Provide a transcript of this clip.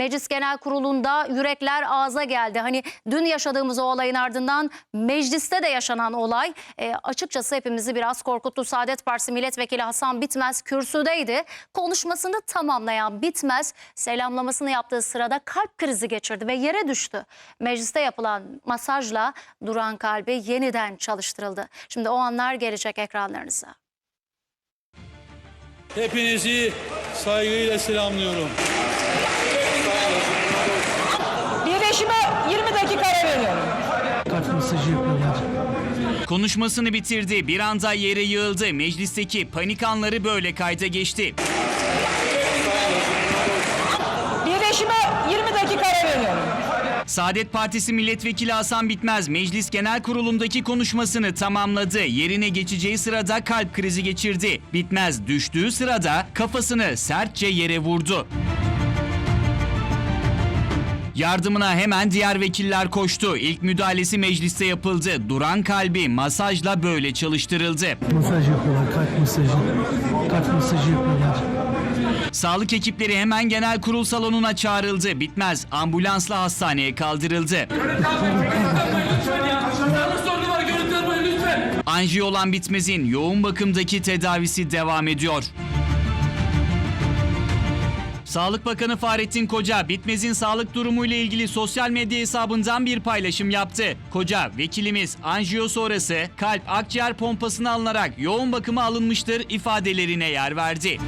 Meclis Genel Kurulu'nda yürekler ağza geldi. Hani dün yaşadığımız o olayın ardından mecliste de yaşanan olay e, açıkçası hepimizi biraz korkuttu. Saadet Partisi Milletvekili Hasan Bitmez kürsüdeydi. Konuşmasını tamamlayan Bitmez selamlamasını yaptığı sırada kalp krizi geçirdi ve yere düştü. Mecliste yapılan masajla duran kalbi yeniden çalıştırıldı. Şimdi o anlar gelecek ekranlarınıza. Hepinizi saygıyla selamlıyorum. Birleşime 20 dakika ara veriyorum. Kalp masajı yapıyorlar. Konuşmasını bitirdi. Bir anda yere yığıldı. Meclisteki panik anları böyle kayda geçti. Birleşime 20 dakika ara veriyorum. Saadet Partisi Milletvekili Hasan Bitmez Meclis Genel Kurulu'ndaki konuşmasını tamamladı. Yerine geçeceği sırada kalp krizi geçirdi. Bitmez düştüğü sırada kafasını sertçe yere vurdu. Yardımına hemen diğer vekiller koştu. İlk müdahalesi mecliste yapıldı. Duran kalbi masajla böyle çalıştırıldı. Masaj yapıyorlar, kalp masajı. Kalp masajı yapıyorlar. Sağlık ekipleri hemen genel kurul salonuna çağrıldı. Bitmez ambulansla hastaneye kaldırıldı. Anjiyo olan Bitmez'in yoğun bakımdaki tedavisi devam ediyor. Sağlık Bakanı Fahrettin Koca, Bitmez'in sağlık durumuyla ilgili sosyal medya hesabından bir paylaşım yaptı. Koca, vekilimiz anjiyo sonrası kalp akciğer pompasına alınarak yoğun bakıma alınmıştır ifadelerine yer verdi.